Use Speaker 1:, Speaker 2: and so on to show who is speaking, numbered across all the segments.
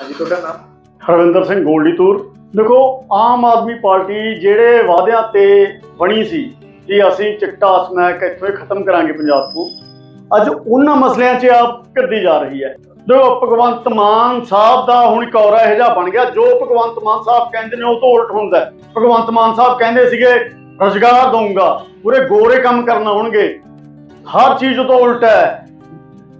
Speaker 1: ਹਾਂਜੀ, ਤੁਹਾਡਾ ਨਾਮ?
Speaker 2: ਹਰਵਿੰਦਰ ਸਿੰਘ ਗੋਲਡੀ ਤੂਰ। ਦੇਖੋ, ਆਮ ਆਦਮੀ ਪਾਰਟੀ ਜਿਹੜੇ ਵਾਅਦਿਆਂ ਤੇ ਬਣੀ ਸੀ ਕਿ ਅਸੀਂ ਚਿੱਟਾ ਸਮੈਕ ਇੱਥੋਂ ਖਤਮ ਕਰਾਂਗੇ ਪੰਜਾਬ ਤੋਂ ਅੱਜ ਉਹਨਾਂ ਮਸਲਿਆਂ 'ਚ ਆਪ ਕੱਢੀ ਜਾ ਰਹੀ ਹੈ। ਦੇਖੋ, ਭਗਵੰਤ ਮਾਨ ਸਾਹਿਬ ਦਾ ਹੁਣ ਕੌਰਾ ਇਹੋ ਜਿਹਾ ਬਣ ਗਿਆ, ਜੋ ਭਗਵੰਤ ਮਾਨ ਸਾਹਿਬ ਕਹਿੰਦੇ ਨੇ ਉਹ ਤੋਂ ਉਲਟ ਹੁੰਦਾ ਭਗਵੰਤ ਮਾਨ ਸਾਹਿਬ ਕਹਿੰਦੇ ਸੀਗੇ, ਰੁਜ਼ਗਾਰ ਦਊਂਗਾ, ਪੂਰੇ ਗੋਰੇ ਕੰਮ ਕਰਨ ਹੋਣਗੇ। ਹਰ ਚੀਜ਼ ਤੋਂ ਉਲਟ ਹੈ।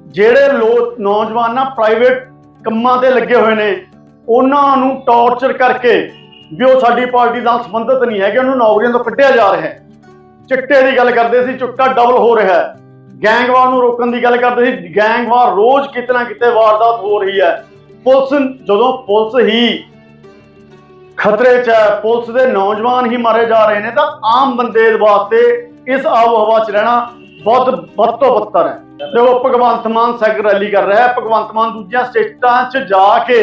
Speaker 2: ਜਿਹੜੇ ਲੋਕ ਨੌਜਵਾਨਾਂ ਪ੍ਰਾਈਵੇਟ ਕੰਮਾਂ ਤੇ ਲੱਗੇ ਹੋਏ ਨੇ। ਉਹਨਾਂ ਨੂੰ ਟੌਰਚਰ ਕਰਕੇ ਵੀ ਉਹ ਸਾਡੀ ਪਾਰਟੀ ਨਾਲ ਸੰਬੰਧਿਤ ਨਹੀਂ ਹੈਗੇ, ਉਹਨੂੰ ਨੌਕਰੀਆਂ ਤੋਂ ਕੱਢਿਆ ਜਾ ਰਿਹਾ ਹੈ। ਚਿੱਟੇ ਦੀ ਗੱਲ ਕਰਦੇ ਸੀ ਚਿੱਟਾ ਡਬਲ ਹੋ ਰਿਹਾ ਹੈ। ਗੈਂਗਵਾਰ ਨੂੰ ਰੋਕਣ ਦੀ ਗੱਲ ਕਰਦੇ ਸੀ, ਗੈਂਗਵਾਰ ਰੋਜ਼ ਕਿਤੇ ਨਾ ਕਿਤੇ ਵਾਰਦਾਤ ਹੋ ਰਹੀ ਹੈ। ਪੁਲਿਸ ਜਦੋਂ ਪੁਲਿਸ ਹੀ ਖਤਰੇ 'ਚ ਹੈ, ਪੁਲਿਸ ਦੇ ਨੌਜਵਾਨ ਹੀ ਮਾਰੇ ਜਾ ਰਹੇ ਨੇ, ਤਾਂ ਆਮ ਬੰਦੇ ਵਾਸਤੇ ਇਸ ਆਬੋ ਹਵਾ 'ਚ ਰਹਿਣਾ ਬਹੁਤ ਬਹੁਤ ਤੋਂ ਬੱਤਰ ਹੈ ਦੇਖੋ, ਭਗਵੰਤ ਮਾਨ ਸਾਈਕਲ ਰੈਲੀ ਕਰ ਰਿਹਾ ਹੈ। ਭਗਵੰਤ ਮਾਨ ਦੂਜੀਆਂ ਸਟੇਟਾਂ 'ਚ ਜਾ ਕੇ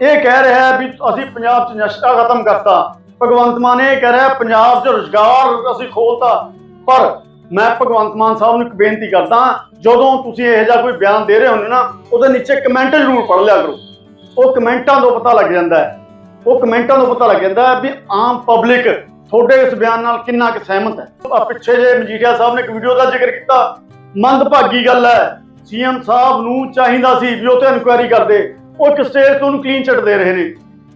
Speaker 2: ਇਹ ਕਹਿ ਰਿਹਾ ਹੈ ਵੀ ਅਸੀਂ ਪੰਜਾਬ 'ਚ ਨਸ਼ਾ ਖਤਮ ਕਰਤਾ। ਭਗਵੰਤ ਮਾਨ ਇਹ ਕਹਿ ਰਿਹਾ ਪੰਜਾਬ 'ਚ ਰੁਜ਼ਗਾਰ ਅਸੀਂ ਖੋਲਤਾ। ਪਰ ਮੈਂ ਭਗਵੰਤ ਮਾਨ ਸਾਹਿਬ ਨੂੰ ਇੱਕ ਬੇਨਤੀ ਕਰਦਾ ਜਦੋਂ ਤੁਸੀਂ ਇਹੋ ਜਿਹਾ ਕੋਈ ਬਿਆਨ ਦੇ ਰਹੇ ਹੁੰਦੇ ਨਾ, ਉਹਦੇ ਨੀਚੇ ਕਮੈਂਟ ਜ਼ਰੂਰ ਪੜ੍ਹ ਲਿਆ ਕਰੋ। ਉਹ ਕਮੈਂਟਾਂ ਤੋਂ ਪਤਾ ਲੱਗ ਜਾਂਦਾ ਹੈ। ਉਹ ਕਮੈਂਟਾਂ ਤੋਂ ਪਤਾ ਲੱਗ ਜਾਂਦਾ ਹੈ ਵੀ ਆਮ ਪਬਲਿਕ ਤੁਹਾਡੇ ਇਸ ਬਿਆਨ ਨਾਲ ਕਿੰਨਾ ਕੁ ਸਹਿਮਤ ਹੈ? ਪਿੱਛੇ ਜੇ ਮਜੀਠੀਆ ਸਾਹਿਬ ਨੇ ਇੱਕ ਵੀਡੀਓ ਦਾ ਜ਼ਿਕਰ ਕੀਤਾ। ਮੰਦਭਾਗੀ ਗੱਲ ਹੈ। ਸੀਐਮ ਸਾਹਿਬ ਨੂੰ ਚਾਹੀਦਾ ਸੀ ਵੀ ਉਹ ਤੇ ਇਨਕੁਆਇਰੀ ਕਰਦੇ। ਉਹ ਇੱਕ ਸਟੇਜ ਤੋਂ ਉਹਨੂੰ ਕਲੀਨ ਚਿੱਟ ਦੇ ਰਹੇ ਨੇ।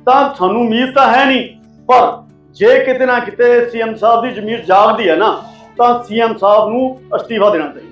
Speaker 2: ਤਾਂ ਸਾਨੂੰ ਉਮੀਦ ਤਾਂ ਹੈ ਨਹੀਂ, ਪਰ ਜੇ ਕਿਤੇ ਨਾ ਕਿਤੇ ਸੀਐਮ ਸਾਹਿਬ ਦੀ ਜ਼ਮੀਰ ਜਾਗਦੀ ਹੈ ਨਾ, ਤਾਂ ਸੀਐਮ ਸਾਹਿਬ ਨੂੰ ਅਸਤੀਫਾ ਦੇਣਾ ਚਾਹੀਦਾ।